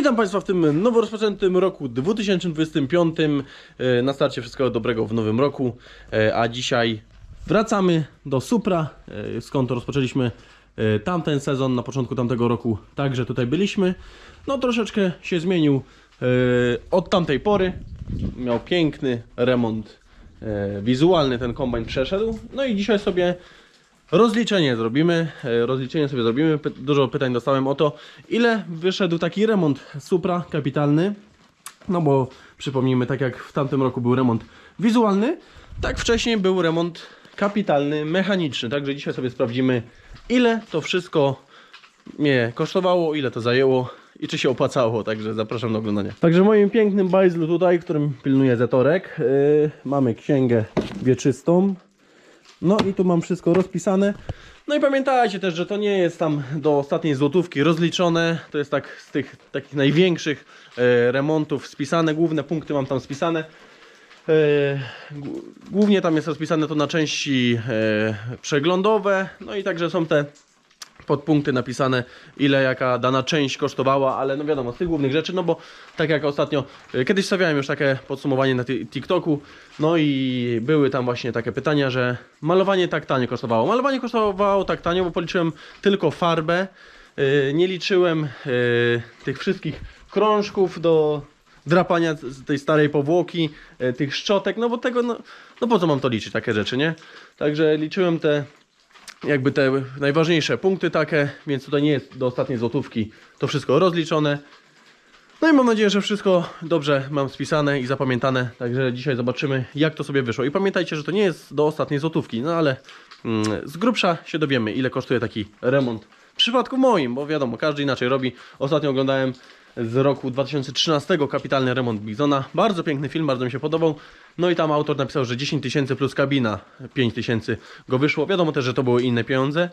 Witam Państwa w tym nowo rozpoczętym roku 2025. E, Na starcie wszystkiego dobrego w nowym roku. E, A dzisiaj wracamy do Supra, e, skąd rozpoczęliśmy tamten sezon, na początku tamtego roku także tutaj byliśmy. No troszeczkę się zmienił od tamtej pory. Miał piękny remont wizualny ten kombajn przeszedł. No i dzisiaj sobie Rozliczenie zrobimy, e, rozliczenie sobie zrobimy. Dużo pytań dostałem o to, ile wyszedł taki remont Supra kapitalny. No bo przypomnijmy, tak jak w tamtym roku był remont wizualny, tak wcześniej był remont kapitalny, mechaniczny. Także dzisiaj sobie sprawdzimy, ile to wszystko mnie kosztowało, ile to zajęło i czy się opłacało. Także zapraszam do oglądania. Także w moim pięknym bajzlu tutaj, którym pilnuję Zetorek, yy, mamy księgę wieczystą. No i tu mam wszystko rozpisane. No i pamiętajcie też, że to nie jest tam do ostatniej złotówki rozliczone. To jest tak z tych takich największych e, remontów spisane. Główne punkty mam tam spisane. E, gł- głównie tam jest rozpisane to na części e, przeglądowe. No i także są te podpunkty napisane, ile jaka dana część kosztowała, ale no wiadomo, z tych głównych rzeczy, no bo tak jak ostatnio, y, kiedyś stawiałem już takie podsumowanie na ti- TikToku, no i były tam właśnie takie pytania, że malowanie tak tanio kosztowało. Malowanie kosztowało tak tanio, bo policzyłem tylko farbę, y, nie liczyłem y, tych wszystkich krążków do drapania tej starej powłoki, tych szczotek, no bo tego, no, no po co mam to liczyć, takie rzeczy, nie? Także liczyłem te jakby te najważniejsze punkty takie, więc tutaj nie jest do ostatniej złotówki to wszystko rozliczone. No i mam nadzieję, że wszystko dobrze mam spisane i zapamiętane, także dzisiaj zobaczymy jak to sobie wyszło. I pamiętajcie, że to nie jest do ostatniej złotówki, no ale mm, z grubsza się dowiemy ile kosztuje taki remont. W przypadku moim, bo wiadomo, każdy inaczej robi. Ostatnio oglądałem z roku 2013 kapitalny remont Bizona. Bardzo piękny film, bardzo mi się podobał. No i tam autor napisał, że 10 tysięcy plus kabina 5 tysięcy go wyszło. Wiadomo też, że to były inne pieniądze.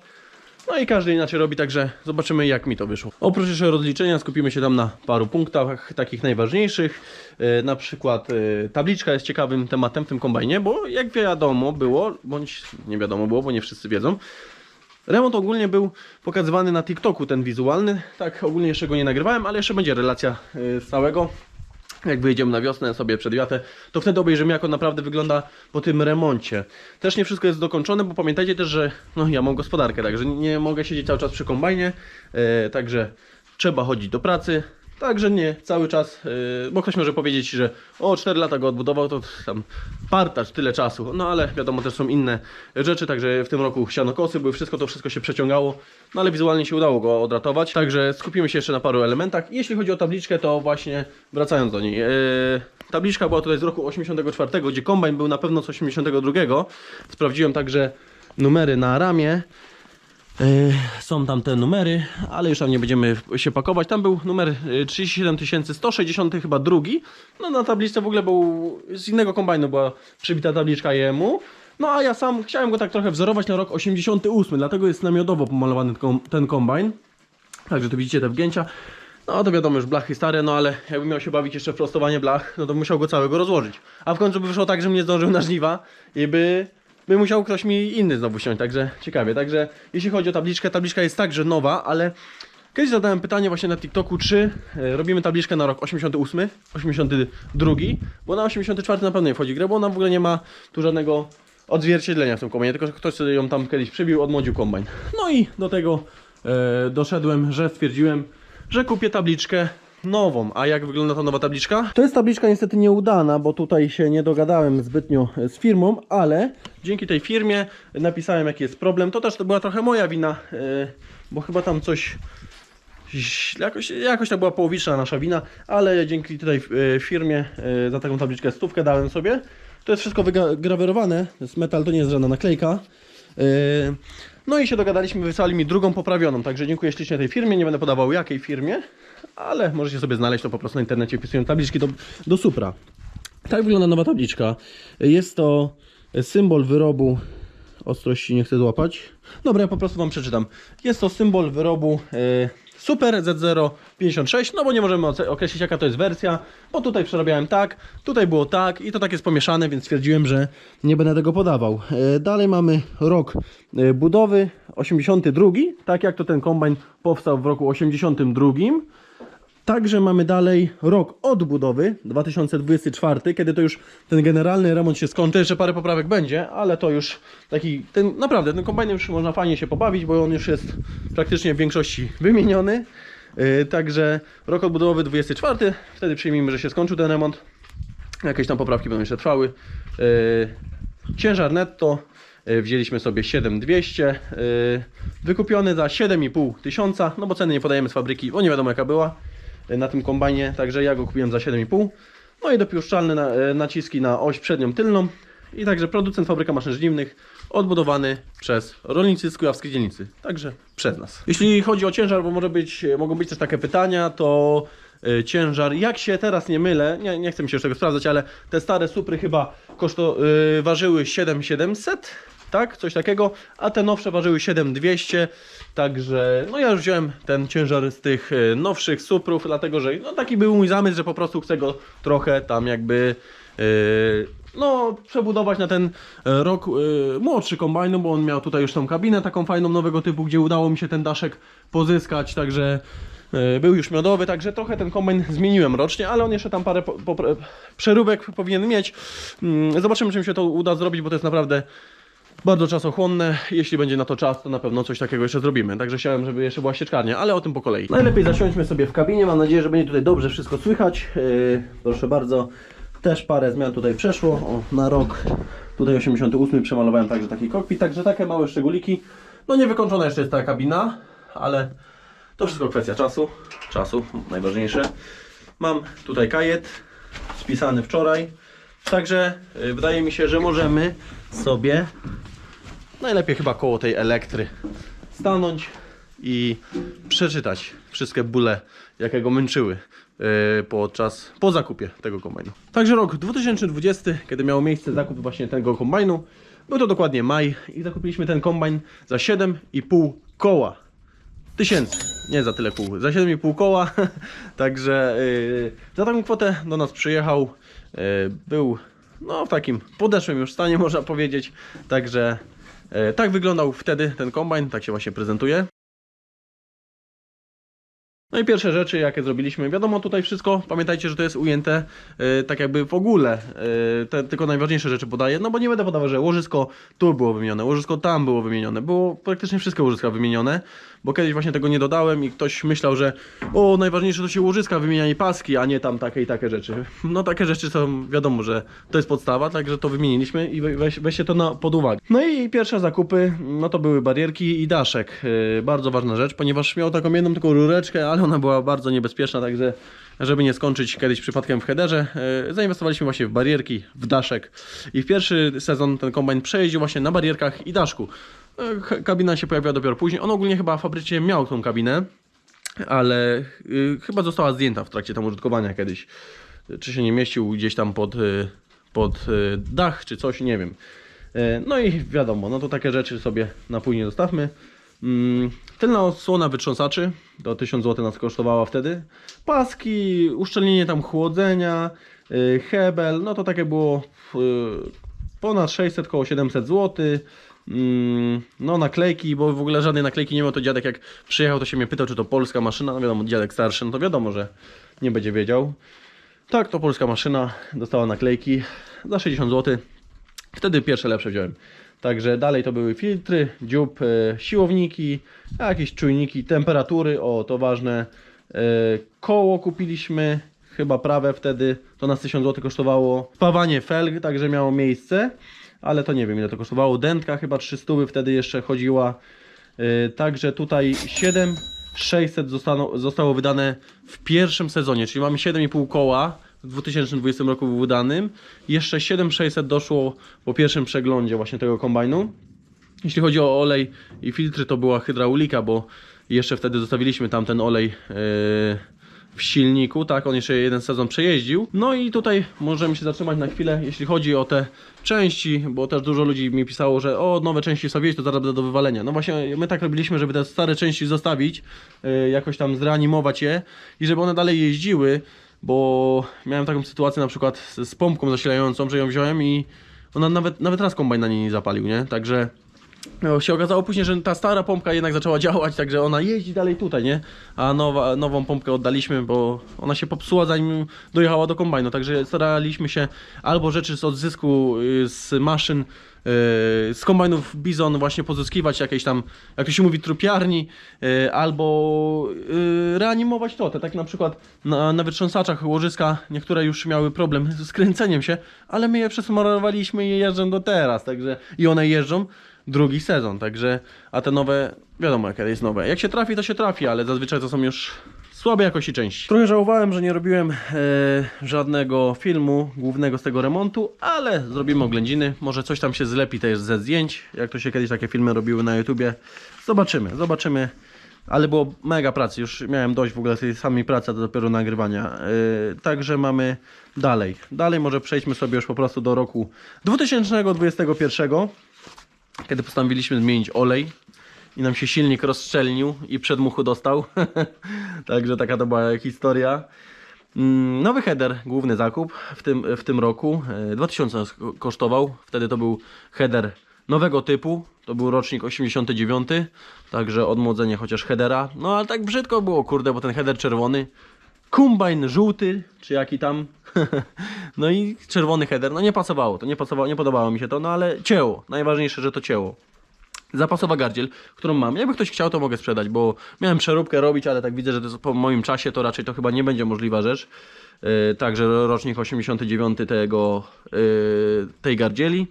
No i każdy inaczej robi, także zobaczymy jak mi to wyszło. Oprócz jeszcze rozliczenia skupimy się tam na paru punktach takich najważniejszych. E, Na przykład e, tabliczka jest ciekawym tematem w tym kombajnie, bo jak wiadomo było, bądź nie wiadomo było, bo nie wszyscy wiedzą, Remont ogólnie był pokazywany na TikToku, ten wizualny. Tak, ogólnie jeszcze go nie nagrywałem, ale jeszcze będzie relacja y, z całego. Jak wyjdziemy na wiosnę sobie przed wiatę, to wtedy obejrzymy jak on naprawdę wygląda po tym remoncie. Też nie wszystko jest dokończone, bo pamiętajcie też, że no, ja mam gospodarkę, także nie mogę siedzieć cały czas przy kombajnie, e, także trzeba chodzić do pracy. Także nie cały czas, yy, bo ktoś może powiedzieć, że o 4 lata go odbudował, to tam partaż, tyle czasu. No ale wiadomo, też są inne rzeczy, także w tym roku sianokosy były, wszystko to wszystko się przeciągało, no ale wizualnie się udało go odratować. Także skupimy się jeszcze na paru elementach. Jeśli chodzi o tabliczkę, to właśnie wracając do niej. Yy, tabliczka była tutaj z roku 84, gdzie kombajn był na pewno z 82. Sprawdziłem także numery na ramię. Yy, Są tam te numery, ale już tam nie będziemy się pakować. Tam był numer yy, 37160 chyba drugi. No na tabliczce w ogóle był z innego kombajnu była przybita tabliczka jemu. No a ja sam chciałem go tak trochę wzorować na rok 88, dlatego jest namiotowo pomalowany ten kom- ten kombajn. Także tu widzicie te wgięcia. No to wiadomo, już blachy stare, no ale jakbym miał się bawić jeszcze w prostowanie blach, no to musiał go całego rozłożyć. A w końcu by wyszło tak, że mnie zdążył na żniwa i by, by musiał ktoś mi inny znowu siąść, także ciekawie. Także jeśli chodzi o tabliczkę, tabliczka jest także nowa, ale kiedyś zadałem pytanie właśnie na TikToku, czy e, robimy tabliczkę na rok 88, 82, bo na 84 na pewno nie wchodzi grę, bo ona w ogóle nie ma tu żadnego odzwierciedlenia w tym kombajnie, tylko ktoś sobie ją tam kiedyś przybił, odmłodził kombajn. No i do tego e, doszedłem, że stwierdziłem, że kupię tabliczkę nową. A jak wygląda ta nowa tabliczka? To jest tabliczka niestety nieudana, bo tutaj się nie dogadałem zbytnio z firmą, ale dzięki tej firmie napisałem jaki jest problem. To też to była trochę moja wina, e, bo chyba tam coś jakoś, jakoś to była połowiczna nasza wina, ale dzięki tej e, firmie e, za taką tabliczkę stówkę dałem sobie. To jest wszystko wygrawerowane, to jest metal, to nie jest żadna naklejka. No i się dogadaliśmy, wysłali mi drugą poprawioną, także dziękuję ślicznie tej firmie, nie będę podawał jakiej firmie, ale możecie sobie znaleźć to po prostu na internecie, wpisują tabliczki do, do Supra. Tak wygląda nowa tabliczka. Jest to symbol wyrobu, ostrości nie chcę złapać. Dobra, ja po prostu Wam przeczytam. Jest to symbol wyrobu yy, Super Z056, no bo nie możemy określić jaka to jest wersja, bo tutaj przerabiałem tak, tutaj było tak i to tak jest pomieszane, więc stwierdziłem, że nie będę tego podawał. E, Dalej mamy rok e, budowy 82, tak jak to ten kombajn powstał w roku 82. Także mamy dalej rok odbudowy 2024, kiedy to już ten generalny remont się skończy. Jeszcze parę poprawek będzie, ale to już taki, ten, naprawdę, ten kombajn już można fajnie się pobawić, bo on już jest praktycznie w większości wymieniony. Yy, także rok odbudowy 24, wtedy przyjmijmy, że się skończył ten remont. Jakieś tam poprawki będą jeszcze trwały. Yy, ciężar netto yy, wzięliśmy sobie 7200, yy, wykupiony za 7,5 tysiąca, no bo ceny nie podajemy z fabryki, bo nie wiadomo jaka była na tym kombajnie, także ja go kupiłem za 7,5. No i dopieszczalne na, yy, naciski na oś przednią, tylną. I także producent fabryka maszyn żniwnych, odbudowany przez rolnicy z Kujawskiej dzielnicy, także przez nas. Jeśli chodzi o ciężar, bo może być, mogą być też takie pytania, to y, ciężar, jak się teraz nie mylę, nie, nie chcę mi się już tego sprawdzać, ale te stare supry chyba koszto, y, ważyły 7700, tak, coś takiego, a te nowsze ważyły 7200, także no ja już wziąłem ten ciężar z tych y, nowszych suprów, dlatego że no taki był mój zamysł, że po prostu chcę go trochę tam jakby y, no, przebudować na ten e, rok y, młodszy kombajn, bo on miał tutaj już tą kabinę taką fajną nowego typu, gdzie udało mi się ten daszek pozyskać, także był już miodowy, także trochę ten kombajn zmieniłem rocznie, ale on jeszcze tam parę po, po, przeróbek powinien mieć. Mm, Zobaczymy, czy mi się to uda zrobić, bo to jest naprawdę bardzo czasochłonne. Jeśli będzie na to czas, to na pewno coś takiego jeszcze zrobimy. Także chciałem, żeby jeszcze była sieczkarnia, ale o tym po kolei. Najlepiej zasiądźmy sobie w kabinie. Mam nadzieję, że będzie tutaj dobrze wszystko słychać. Yy, proszę bardzo. Też parę zmian tutaj przeszło. O, na rok tutaj 88 przemalowałem także taki kokpit. Także takie małe szczególiki. No niewykończona jeszcze jest ta kabina, ale to wszystko kwestia czasu. Czasu, najważniejsze. Mam tutaj kajet spisany wczoraj. Także yy, wydaje mi się, że możemy sobie najlepiej chyba koło tej elektry stanąć i przeczytać wszystkie bóle, jakie go męczyły yy, podczas, po zakupie tego kombajnu. Także rok 2020, kiedy miał miejsce zakup właśnie tego kombajnu, był to dokładnie maj i zakupiliśmy ten kombajn za 7,5 koła. Tysięcy, nie za tyle kół, za 7,5 koła. Także yy, za taką kwotę do nas przyjechał. Yy, był no, w takim podeszłym już stanie, można powiedzieć. Także tak wyglądał wtedy ten kombajn, tak się właśnie prezentuje. No i pierwsze rzeczy, jakie zrobiliśmy, wiadomo tutaj wszystko, pamiętajcie, że to jest ujęte e, tak jakby w ogóle, e, te, tylko najważniejsze rzeczy podaję, no bo nie będę podawał, że łożysko tu było wymienione, łożysko tam było wymienione, było praktycznie wszystkie łożyska wymienione, bo kiedyś właśnie tego nie dodałem i ktoś myślał, że o, najważniejsze to się łożyska wymienia i paski, a nie tam takie i takie rzeczy. No takie rzeczy są, wiadomo, że to jest podstawa, także to wymieniliśmy i we- weź, weźcie to na, pod uwagę. No i pierwsze zakupy, no to były barierki i daszek, e, bardzo ważna rzecz, ponieważ miał taką jedną tylko rureczkę, ale ona była bardzo niebezpieczna, także żeby nie skończyć kiedyś przypadkiem w headerze, e, zainwestowaliśmy właśnie w barierki, w daszek i w pierwszy sezon ten kombajn przejeździł właśnie na barierkach i daszku. E, Kabina się pojawiła dopiero później, on ogólnie chyba fabrycznie miał tą kabinę, ale y, chyba została zdjęta w trakcie tam użytkowania kiedyś. Czy się nie mieścił gdzieś tam pod, y, pod y, dach, czy coś, nie wiem. Y, no i wiadomo, no to takie rzeczy sobie na później zostawmy. Mm, Tylna osłona wytrząsaczy, to 1000 zł nas kosztowała wtedy. Paski, uszczelnienie tam chłodzenia, hebel, no to takie było ponad 600, koło 700 zł. Mm, No naklejki, bo w ogóle żadnej naklejki nie miał, to dziadek jak przyjechał to się mnie pytał czy to polska maszyna, no wiadomo dziadek starszy, no to wiadomo, że nie będzie wiedział. Tak, to polska maszyna, dostała naklejki za 60 zł. Wtedy pierwsze lepsze wziąłem. Także dalej to były filtry, dziób, e, siłowniki, jakieś czujniki temperatury, o to ważne. E, koło kupiliśmy, chyba prawe wtedy, to nas 1000 zł kosztowało. Spawanie felg także miało miejsce, ale to nie wiem ile to kosztowało. Dętka chyba 300 wtedy jeszcze chodziła. E, Także tutaj 7600 zostało, zostało wydane w pierwszym sezonie, czyli mamy 7,5 koła w 2020 roku wydanym. Jeszcze 7600 doszło po pierwszym przeglądzie właśnie tego kombajnu. Jeśli chodzi o olej i filtry, to była hydraulika, bo jeszcze wtedy zostawiliśmy tam ten olej yy, w silniku, tak, on jeszcze jeden sezon przejeździł. No i tutaj możemy się zatrzymać na chwilę, jeśli chodzi o te części, bo też dużo ludzi mi pisało, że o, nowe części wstawiłeś, to zaraz będę do wywalenia. No właśnie, my tak robiliśmy, żeby te stare części zostawić, yy, jakoś tam zreanimować je i żeby one dalej jeździły, bo miałem taką sytuację na przykład z, z pompką zasilającą, że ją wziąłem i ona nawet, nawet raz kombajn na niej nie zapalił, nie? Także No, się okazało później, że ta stara pompka jednak zaczęła działać, także ona jeździ dalej tutaj, nie? A nowa, nową pompkę oddaliśmy, bo ona się popsuła zanim dojechała do kombajnu, także staraliśmy się albo rzeczy z odzysku y, z maszyn, z kombajnów Bizon właśnie pozyskiwać jakieś tam, jak się mówi, trupiarni, y, albo y, reanimować to, te tak na przykład na, na wytrząsaczach łożyska, niektóre już miały problem z kręceniem się, ale my je przesmarowaliśmy i je jeżdżą do teraz, także i one jeżdżą drugi sezon, także, a te nowe, wiadomo jakie jest nowe. Jak się trafi, to się trafi, ale zazwyczaj to są już słabe jakości części. Trochę żałowałem, że nie robiłem e, żadnego filmu głównego z tego remontu, ale zrobimy oględziny. Może coś tam się zlepi też ze zdjęć, jak to się kiedyś takie filmy robiły na YouTubie. Zobaczymy, zobaczymy. Ale było mega pracy, już miałem dość w ogóle tej samej pracy, a to dopiero nagrywania. Yy, także mamy dalej. Dalej może przejdźmy sobie już po prostu do roku 2021 kiedy postanowiliśmy zmienić olej i nam się silnik rozszczelnił i przedmuchu dostał. Także taka to była historia. Mm, Nowy header, główny zakup w tym, w tym roku. E, 2000 nas ko- kosztował. Wtedy to był header nowego typu. To był rocznik 89. Także odmłodzenie chociaż headera. No ale tak brzydko było, kurde, bo ten header czerwony. Kumbajn żółty, czy jaki tam. no i czerwony header. No nie pasowało to, nie pasowało, nie podobało mi się to, no ale cięło. Najważniejsze, że to cięło. Zapasowa gardziel, którą mam. Jakby ktoś chciał, to mogę sprzedać, bo miałem przeróbkę robić, ale tak widzę, że po moim czasie to raczej to chyba nie będzie możliwa rzecz. Yy, także rocznik 89 tego, yy, tej gardzieli.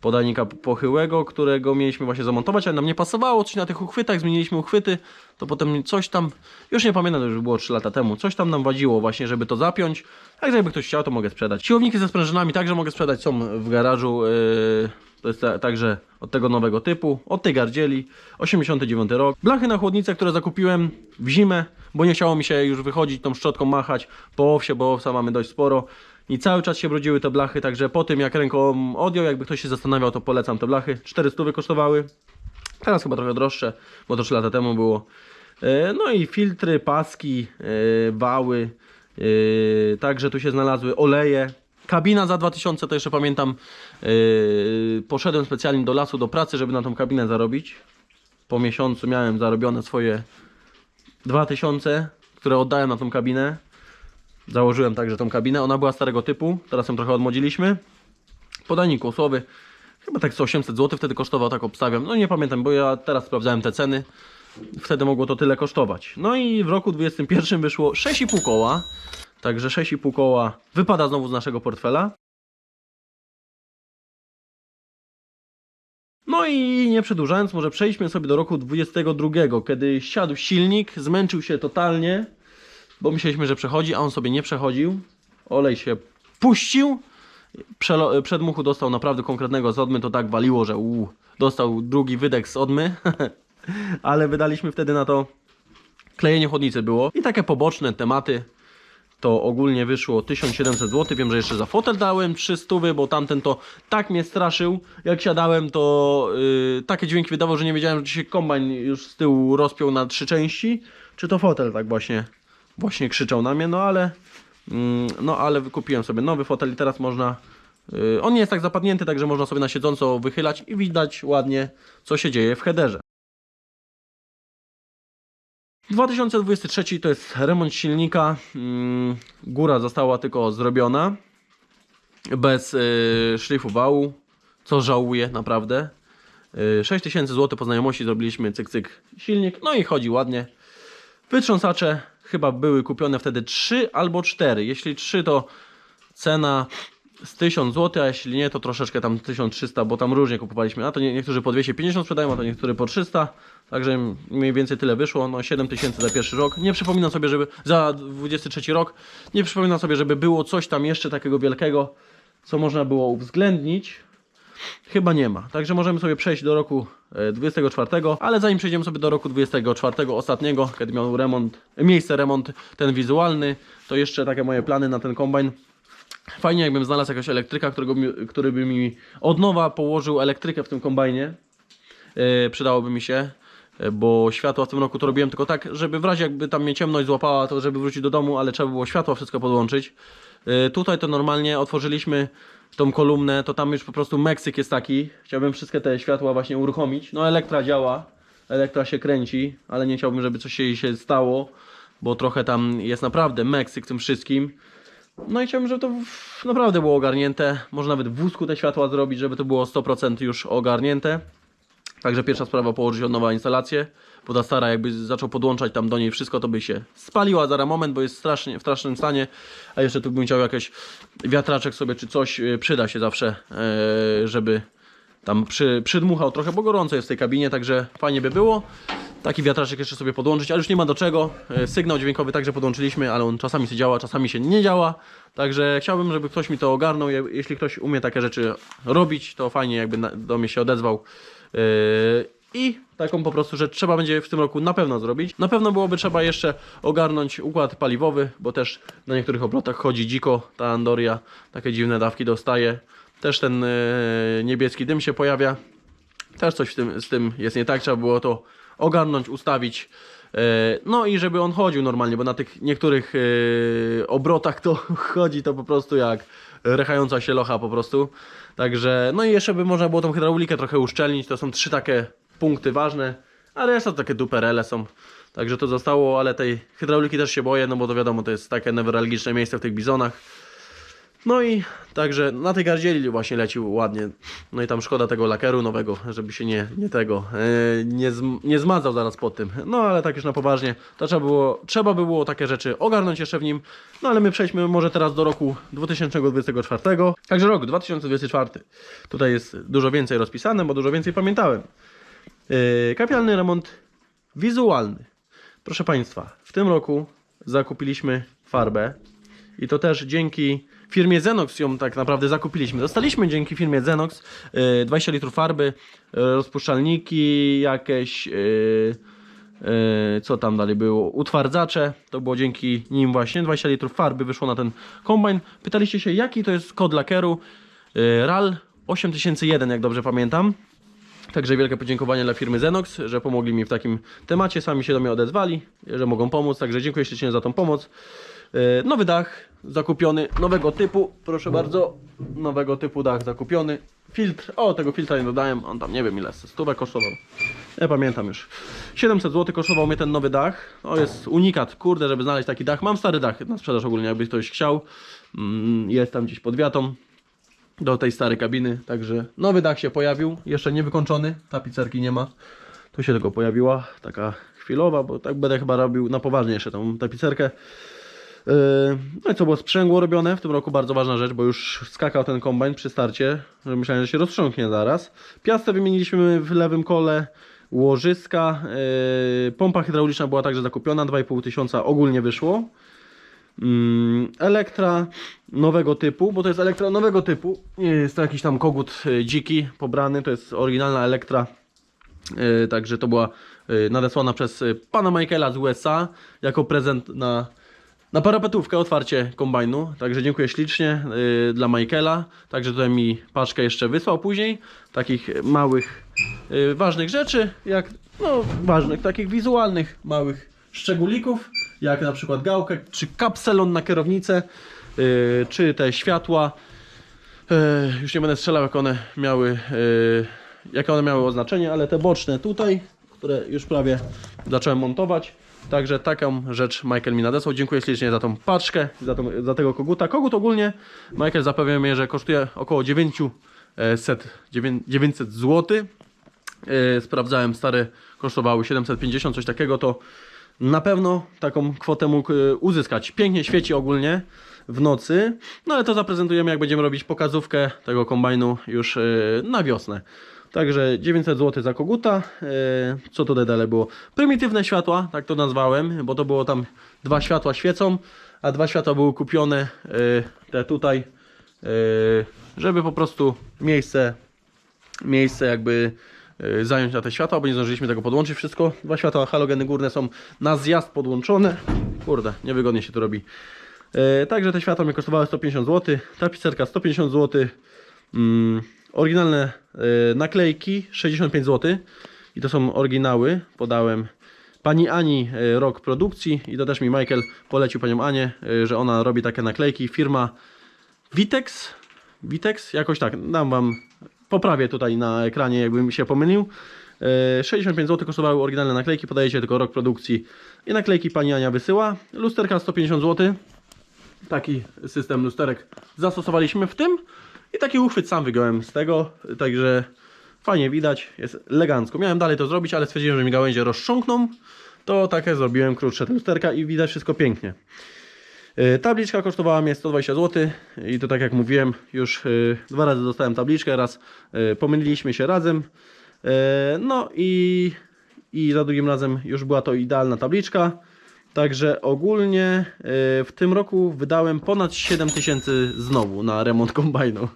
Podajnika pochyłego, którego mieliśmy właśnie zamontować, ale nam nie pasowało, coś na tych uchwytach, zmieniliśmy uchwyty, to potem coś tam, już nie pamiętam, to już było 3 lata temu, coś tam nam wadziło właśnie, żeby to zapiąć, także jakby ktoś chciał, to mogę sprzedać. Siłowniki ze sprężynami także mogę sprzedać, są w garażu, yy, to jest ta, także od tego nowego typu, od tej gardzieli, 89 rok. Blachy na chłodnicę, które zakupiłem w zimę, bo nie chciało mi się już wychodzić tą szczotką machać po owsie, bo owsa mamy dość sporo. I cały czas się brodziły te blachy, także po tym jak ręką odjął, jakby ktoś się zastanawiał, to polecam te blachy. 400 kosztowały. Teraz chyba trochę droższe, bo to 3 lata temu było. E, No i filtry, paski, e, wały. e, Także tu się znalazły oleje. Kabina za 2000 to jeszcze pamiętam. e, Poszedłem specjalnie do lasu do pracy, żeby na tą kabinę zarobić. Po miesiącu miałem zarobione swoje 2000, które oddałem na tą kabinę. Założyłem także tą kabinę. Ona była starego typu. Teraz ją trochę odmłodziliśmy. Podajnik kłosłowy. Chyba tak z 800 zł wtedy kosztował, tak obstawiam. No nie pamiętam, bo ja teraz sprawdzałem te ceny. Wtedy mogło to tyle kosztować. No i w roku 21 wyszło 6,5 koła. Także 6,5 koła wypada znowu z naszego portfela. No i nie przedłużając, może przejdźmy sobie do roku 22, kiedy siadł silnik, zmęczył się totalnie, bo myśleliśmy, że przechodzi, a on sobie nie przechodził. Olej się puścił. Przedmuchu dostał naprawdę konkretnego z odmy, to tak waliło, że uu, dostał drugi wydech z odmy. Ale wydaliśmy wtedy na to klejenie chłodnicy było. I takie poboczne tematy to ogólnie wyszło 1700 zł. Wiem, że jeszcze za fotel dałem 300, bo tamten to tak mnie straszył. Jak siadałem, to yy, takie dźwięki wydawał, że nie wiedziałem, czy się kombajn już z tyłu rozpiął na trzy części, czy to fotel tak właśnie, właśnie krzyczał na mnie, no ale mm, no ale kupiłem sobie nowy fotel i teraz można yy, on nie jest tak zapadnięty, także można sobie na siedząco wychylać i widać ładnie, co się dzieje w headerze. 2023 to jest remont silnika. Mm, Góra została tylko zrobiona bez y, szlifu wału, co żałuję naprawdę. Y, 6000 zł po znajomości zrobiliśmy cyk cyk silnik, no i chodzi ładnie. Wytrząsacze chyba były kupione wtedy 3 albo 4. Jeśli 3 to cena z 1000 zł, a jeśli nie to troszeczkę tam 1300, bo tam różnie kupowaliśmy. A to nie, niektórzy po 250 sprzedają, a to niektórzy po 300. Także mniej więcej tyle wyszło. No 7000 za pierwszy rok. Nie przypominam sobie, żeby za 23 rok, nie przypominam sobie, żeby było coś tam jeszcze takiego wielkiego, co można było uwzględnić. Chyba nie ma. Także możemy sobie przejść do roku e, 24, ale zanim przejdziemy sobie do roku 24 ostatniego, kiedy miał remont, miejsce remont ten wizualny, to jeszcze takie moje plany na ten kombajn. Fajnie jakbym znalazł jakiegoś elektryka, którego, który by mi od nowa położył elektrykę w tym kombajnie. Yy, przydałoby mi się, yy, bo światła w tym roku to robiłem tylko tak, żeby w razie jakby tam mnie ciemność złapała, to żeby wrócić do domu, ale trzeba było światła wszystko podłączyć. Yy, tutaj to normalnie otworzyliśmy tą kolumnę, to tam już po prostu Meksyk jest taki. Chciałbym wszystkie te światła właśnie uruchomić. No Elektra działa, Elektra się kręci, ale nie chciałbym, żeby coś się stało, bo trochę tam jest naprawdę Meksyk tym wszystkim. No i chciałbym, żeby to naprawdę było ogarnięte. Może nawet w wózku te światła zrobić, żeby to było 100% już ogarnięte. Także pierwsza sprawa położyć od nowa instalację, bo ta stara jakby zaczął podłączać tam do niej wszystko, to by się spaliła za moment, bo jest strasznie, w strasznym stanie, a jeszcze tu bym chciał jakiś wiatraczek sobie czy coś, yy, przyda się zawsze, yy, żeby tam przy, przydmuchał trochę, bo gorąco jest w tej kabinie, także fajnie by było. Taki wiatraczek jeszcze sobie podłączyć, ale już nie ma do czego. Yy, Sygnał dźwiękowy także podłączyliśmy, ale on czasami się działa, czasami się nie działa. Także chciałbym, żeby ktoś mi to ogarnął. Je- Jeśli ktoś umie takie rzeczy robić, to fajnie jakby do mnie się odezwał. Yy, I taką po prostu rzecz trzeba będzie w tym roku na pewno zrobić. Na pewno byłoby trzeba jeszcze ogarnąć układ paliwowy, bo też na niektórych obrotach chodzi dziko ta Andoria, takie dziwne dawki dostaje. Też ten yy, niebieski dym się pojawia. Też coś tym, z tym jest nie tak, trzeba było to ogarnąć, ustawić. E, No i żeby on chodził normalnie, bo na tych niektórych e, obrotach to chodzi to po prostu jak rechająca się locha po prostu. Także, no i jeszcze by można było tą hydraulikę trochę uszczelnić. To są trzy takie punkty ważne, a reszta to takie duperele są. Także to zostało, ale tej hydrauliki też się boję, no bo to wiadomo, to jest takie newralgiczne miejsce w tych bizonach. No i także na tej gardzieli właśnie lecił ładnie. No i tam szkoda tego lakieru nowego, żeby się nie, nie tego, e, nie, nie zmazał zaraz po tym. No ale tak już na poważnie, to trzeba było, trzeba by było takie rzeczy ogarnąć jeszcze w nim. No ale my przejdźmy może teraz do roku 2024. Także rok 2024. Tutaj jest dużo więcej rozpisane, bo dużo więcej pamiętałem. Yy, kapitalny remont wizualny. Proszę Państwa, w tym roku zakupiliśmy farbę i to też dzięki firmie Zenox ją tak naprawdę zakupiliśmy. Dostaliśmy dzięki firmie Zenox yy, 20 litrów farby, yy, rozpuszczalniki, jakieś yy, co tam dalej było, utwardzacze. To było dzięki nim właśnie 20 litrów farby wyszło na ten kombajn. Pytaliście się jaki to jest kod lakieru? RAL 8001 jak dobrze pamiętam. Także wielkie podziękowanie dla firmy Zenox, że pomogli mi w takim temacie. Sami się do mnie odezwali, że mogą pomóc. Także dziękuję ślicznie za tą pomoc. E, Nowy dach zakupiony, nowego typu, proszę bardzo. Nowego typu dach zakupiony. Filtr, o tego filtra nie dodałem, on tam nie wiem ile, stówę kosztował. Nie pamiętam już. 700 zł kosztował mnie ten nowy dach. To jest unikat, kurde, żeby znaleźć taki dach. Mam stary dach na sprzedaż ogólnie, jakby ktoś chciał. Mm, Jest tam gdzieś pod wiatą do tej starej kabiny, także nowy dach się pojawił, jeszcze nie wykończony, tapicerki nie ma. Tu się tylko pojawiła, taka chwilowa, bo tak będę chyba robił na poważnie jeszcze tą tapicerkę. Yy, No i co było sprzęgło robione, w tym roku bardzo ważna rzecz, bo już skakał ten kombajn przy starcie, że myślałem, że się roztrząknie zaraz. Piastę wymieniliśmy w lewym kole, łożyska, yy, pompa hydrauliczna była także zakupiona, 2,5 tysiąca ogólnie wyszło. Mm, Elektra nowego typu, bo to jest Elektra nowego typu. Nie jest to jakiś tam kogut y, dziki pobrany, to jest oryginalna Elektra. Także to była nadesłana przez pana Michaela z USA jako prezent na, na parapetówkę, otwarcie kombajnu. Także dziękuję ślicznie y, dla Michaela. Także tutaj mi paczkę jeszcze wysłał później. Takich małych, y, ważnych rzeczy, jak no ważnych, takich wizualnych, małych szczególików, jak na przykład gałkę, czy kapselon na kierownicę, y, czy te światła. E, już nie będę strzelał, jak one miały, e, jakie one miały oznaczenie, ale te boczne tutaj, które już prawie zacząłem montować. Także taką rzecz Michael mi nadesłał. Dziękuję ślicznie za tą paczkę, za, tą, za tego koguta. Kogut ogólnie, Michael zapewniał mnie, że kosztuje około 900, 900 zł. Sprawdzałem, stare kosztowały 750, coś takiego, to na pewno taką kwotę mógł e, uzyskać. Pięknie świeci ogólnie w nocy, no ale to zaprezentujemy jak będziemy robić pokazówkę tego kombajnu już e, na wiosnę. Także 900 zł za koguta. E, Co tutaj dalej było? Prymitywne światła, tak to nazwałem, bo to było tam dwa światła świecą, a dwa światła były kupione e, te tutaj, e, żeby po prostu miejsce miejsce jakby zająć na te światła, bo nie zdążyliśmy tego podłączyć wszystko. Dwa światła halogeny górne są na zjazd podłączone. Kurde, niewygodnie się to robi. Także te światła mi kosztowały 150 zł, tapicerka 150 zł, oryginalne e, naklejki 65 zł i to są oryginały, podałem pani Ani e, rok produkcji. I to też mi Michael polecił panią Anię, e, że ona robi takie naklejki, firma Vitex, Vitex, jakoś tak, dam wam, poprawię tutaj na ekranie, jakbym się pomylił. E, 65 zł kosztowały oryginalne naklejki, podajecie tylko rok produkcji. I naklejki pani Ania wysyła. Lusterka 150 zł. Taki system lusterek zastosowaliśmy w tym i taki uchwyt sam wygiąłem z tego, także fajnie widać, jest elegancko. Miałem dalej to zrobić, ale stwierdziłem, że mi gałęzie rozchrząkną, to takie zrobiłem krótsze te lusterka i widać wszystko pięknie. E, Tabliczka kosztowała mnie 120 zł i to tak jak mówiłem, już e, dwa razy dostałem tabliczkę, raz e, pomyliliśmy się razem. No i, i za drugim razem już była to idealna tabliczka. Także ogólnie w tym roku wydałem ponad 7 tysięcy znowu na remont kombajnu.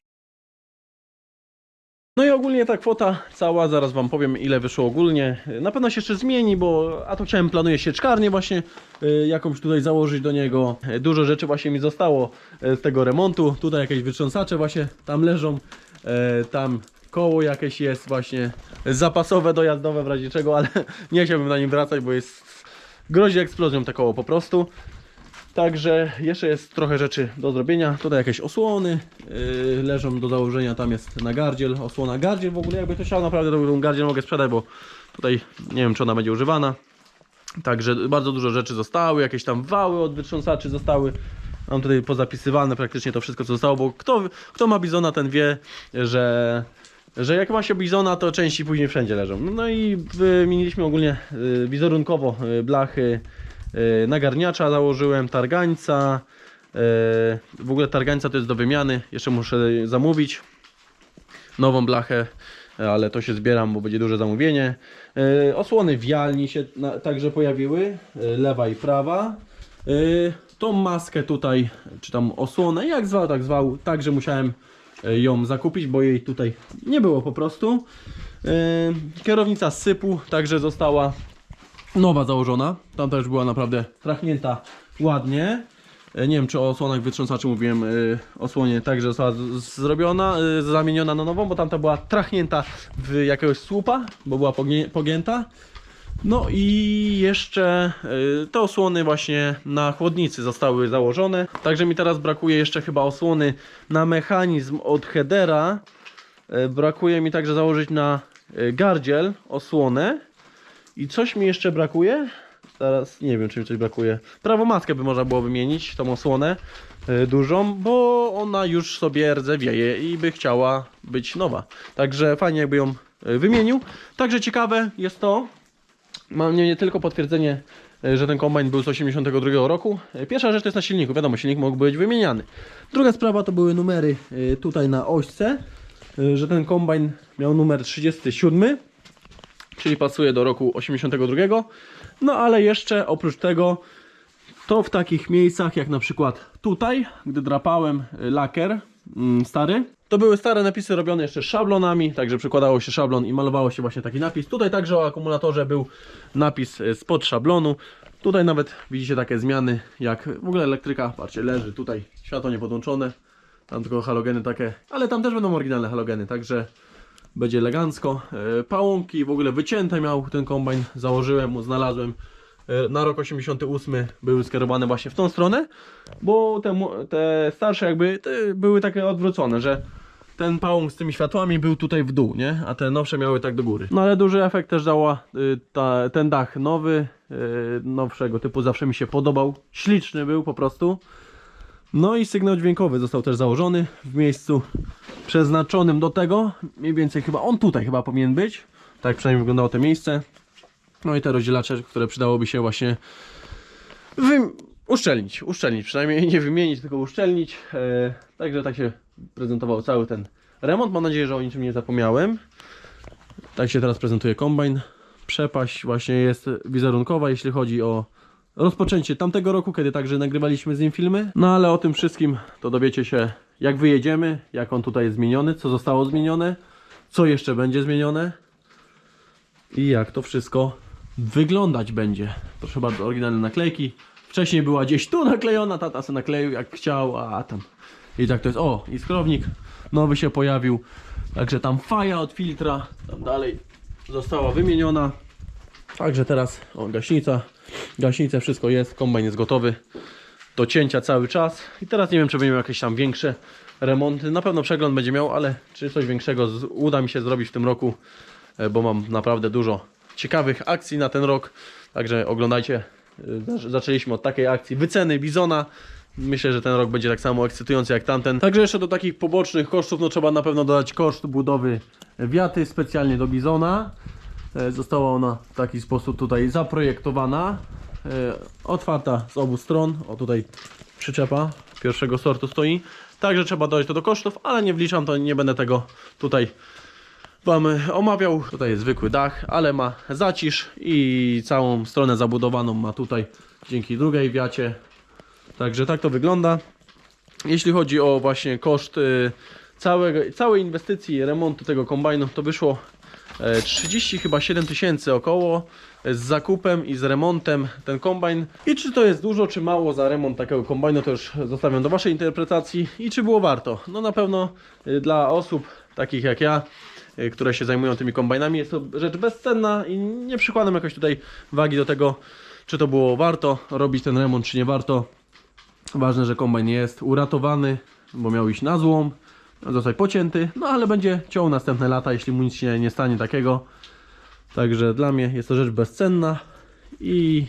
No i ogólnie ta kwota cała, zaraz wam powiem ile wyszło ogólnie. Na pewno się jeszcze zmieni, bo a to chciałem, planuję sieczkarnię właśnie y, jakąś tutaj założyć do niego. Dużo rzeczy właśnie mi zostało e, z tego remontu. Tutaj jakieś wytrząsacze właśnie tam leżą. E, Tam koło jakieś jest właśnie zapasowe, dojazdowe w razie czego, ale nie chciałbym na nim wracać, bo jest grozi eksplozją te koło po prostu. Także jeszcze jest trochę rzeczy do zrobienia. Tutaj jakieś osłony yy, leżą do założenia. Tam jest na gardziel, osłona gardziel w ogóle. Jakby to chciał naprawdę, tą gardziel mogę sprzedać, bo tutaj nie wiem, czy ona będzie używana. Także bardzo dużo rzeczy zostały. Jakieś tam wały od wytrząsaczy zostały. Mam tutaj pozapisywane praktycznie to wszystko, co zostało, bo kto, kto ma bizona, ten wie, że, że jak ma się bizona, to części później wszędzie leżą. No i wymieniliśmy ogólnie y, wizerunkowo y, blachy nagarniacza założyłem, targańca. y, W ogóle targańca to jest do wymiany. Jeszcze muszę zamówić nową blachę, ale to się zbieram, bo będzie duże zamówienie. Osłony wialni się także pojawiły, lewa i prawa. Tą maskę tutaj, czy tam osłonę, jak zwał, tak zwał, także musiałem ją zakupić, bo jej tutaj nie było po prostu. Kierownica sypu także została nowa założona. Tam też była naprawdę trachnięta ładnie. E, Nie wiem, czy o osłonach wytrząsaczy mówiłem. y, Osłonie także została zrobiona, y, zamieniona na nową, bo tamta była trachnięta w jakiegoś słupa, bo była pogię- pogięta. No i jeszcze te osłony właśnie na chłodnicy zostały założone. Także mi teraz brakuje jeszcze chyba osłony na mechanizm od headera. Brakuje mi także założyć na gardziel osłonę. I coś mi jeszcze brakuje. Teraz nie wiem, czy mi coś brakuje. Prawomaskę by można było wymienić, tą osłonę y, dużą, bo ona już sobie rdzewieje i by chciała być nowa. Także fajnie jakby ją y, wymienił. Także ciekawe jest to, mam nie, nie tylko potwierdzenie, y, że ten kombajn był z 82 roku. Pierwsza rzecz to jest na silniku. Wiadomo, silnik mógł być wymieniany. Druga sprawa to były numery tutaj na ośce, że ten kombajn miał numer 37 czyli pasuje do roku 82. No ale jeszcze oprócz tego, to w takich miejscach jak na przykład tutaj, gdy drapałem y, lakier mm, stary, to były stare napisy robione jeszcze szablonami, także przykładało się szablon i malowało się właśnie taki napis. Tutaj także o akumulatorze był napis y, spod szablonu. Tutaj nawet widzicie takie zmiany, jak w ogóle elektryka, patrzcie, leży tutaj, światło niepodłączone, tam tylko halogeny takie, ale tam też będą oryginalne halogeny, także będzie elegancko. E, Pałąki w ogóle wycięte miał ten kombajn, założyłem znalazłem. E, Na rok 88 były skierowane właśnie w tą stronę, bo te, te starsze jakby te były takie odwrócone, że ten pałąk z tymi światłami był tutaj w dół, nie? A te nowsze miały tak do góry. No ale duży efekt też dała y, ta, ten dach nowy, y, nowszego typu, zawsze mi się podobał. Śliczny był po prostu. No i sygnał dźwiękowy został też założony w miejscu przeznaczonym do tego. Mniej więcej chyba on tutaj chyba powinien być. Tak przynajmniej wyglądało to miejsce. No i te rozdzielacze, które przydałoby się właśnie wy... uszczelnić. Uszczelnić, przynajmniej nie wymienić, tylko uszczelnić. E, także tak się prezentował cały ten remont. Mam nadzieję, że o niczym nie zapomniałem. Tak się teraz prezentuje kombajn. Przepaść właśnie jest wizerunkowa, jeśli chodzi o rozpoczęcie tamtego roku, kiedy także nagrywaliśmy z nim filmy. No ale o tym wszystkim to dowiecie się jak wyjedziemy, jak on tutaj jest zmieniony, co zostało zmienione, co jeszcze będzie zmienione i jak to wszystko wyglądać będzie. Proszę bardzo, oryginalne naklejki. Wcześniej była gdzieś tu naklejona, tata se nakleił jak chciał, a tam. I tak to jest. O, i skrownik nowy się pojawił. Także tam faja od filtra, tam dalej została wymieniona. Także teraz, o, gaśnica. Gaśnica, wszystko jest, kombajn jest gotowy do cięcia cały czas. I teraz nie wiem, czy będziemy jakieś tam większe remonty. Na pewno przegląd będzie miał, ale czy coś większego uda mi się zrobić w tym roku, e, bo mam naprawdę dużo ciekawych akcji na ten rok. Także oglądajcie. E, zac- Zaczęliśmy od takiej akcji wyceny Bizona. Myślę, że ten rok będzie tak samo ekscytujący jak tamten. Także jeszcze do takich pobocznych kosztów, no trzeba na pewno dodać koszt budowy wiaty specjalnie do Bizona. E, Została ona w taki sposób tutaj zaprojektowana. E, Otwarta z obu stron. O tutaj przyczepa pierwszego sortu stoi. Także trzeba dodać to do kosztów, ale nie wliczam to, nie będę tego tutaj Wam e, omawiał. Tutaj jest zwykły dach, ale ma zacisz i całą stronę zabudowaną ma tutaj dzięki drugiej wiacie. Także tak to wygląda. Jeśli chodzi o właśnie koszt całego, całej inwestycji remontu tego kombajnu, to wyszło 30 chyba 7 tysięcy około e, z zakupem i z remontem ten kombajn. I czy to jest dużo, czy mało za remont takiego kombajnu, to już zostawiam do Waszej interpretacji. I czy było warto? No na pewno y, dla osób takich jak ja, które się zajmują tymi kombajnami, jest to rzecz bezcenna i nie przykładam jakoś tutaj wagi do tego, czy to było warto robić ten remont, czy nie warto. Ważne, że kombajn jest uratowany, bo miał iść na złom, zostać pocięty, no ale będzie ciął następne lata, jeśli mu nic się nie stanie takiego. Także dla mnie jest to rzecz bezcenna i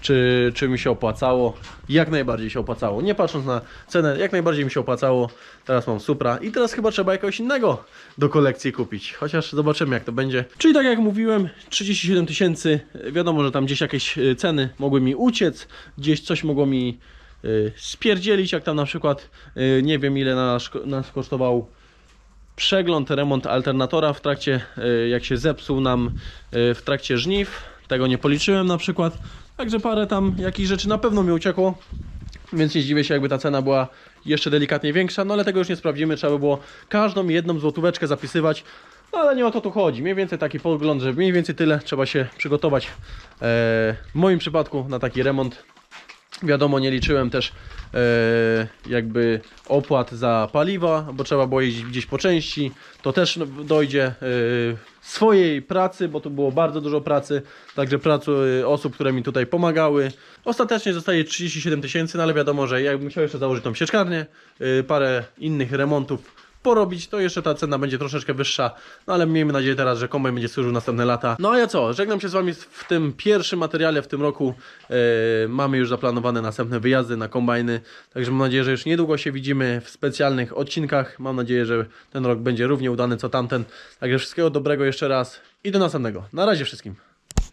czy, czy mi się opłacało? Jak najbardziej się opłacało. Nie patrząc na cenę, jak najbardziej mi się opłacało. Teraz mam Supra i teraz chyba trzeba jakiegoś innego do kolekcji kupić. Chociaż zobaczymy jak to będzie. Czyli tak jak mówiłem, 37 tysięcy. Wiadomo, że tam gdzieś jakieś y, ceny mogły mi uciec, gdzieś coś mogło mi spierdzielić, jak tam na przykład y, nie wiem ile nas, nas kosztował przegląd, remont alternatora w trakcie, y, jak się zepsuł nam y, w trakcie żniw. Tego nie policzyłem na przykład. Także parę tam jakichś rzeczy na pewno mi uciekło. Więc nie zdziwię się, jakby ta cena była jeszcze delikatnie większa, no ale tego już nie sprawdzimy. Trzeba by było każdą jedną złotóweczkę zapisywać. No ale nie o to tu chodzi. Mniej więcej taki pogląd, że mniej więcej tyle trzeba się przygotować. e, w moim przypadku na taki remont Wiadomo, nie liczyłem też e, jakby opłat za paliwa, bo trzeba było jeździć gdzieś po części. To też no, dojdzie e, swojej pracy, bo tu było bardzo dużo pracy, także pracy e, osób, które mi tutaj pomagały. Ostatecznie zostaje 37 tysięcy, no ale wiadomo, że jakbym chciał jeszcze założyć tą sieczkarnię, e, parę innych remontów porobić, to jeszcze ta cena będzie troszeczkę wyższa, no ale miejmy nadzieję teraz, że kombajn będzie służył następne lata. No a ja co, żegnam się z Wami w tym pierwszym materiale w tym roku. E, mamy już zaplanowane następne wyjazdy na kombajny, także mam nadzieję, że już niedługo się widzimy w specjalnych odcinkach. Mam nadzieję, że ten rok będzie równie udany co tamten. Także wszystkiego dobrego jeszcze raz i do następnego. Na razie wszystkim.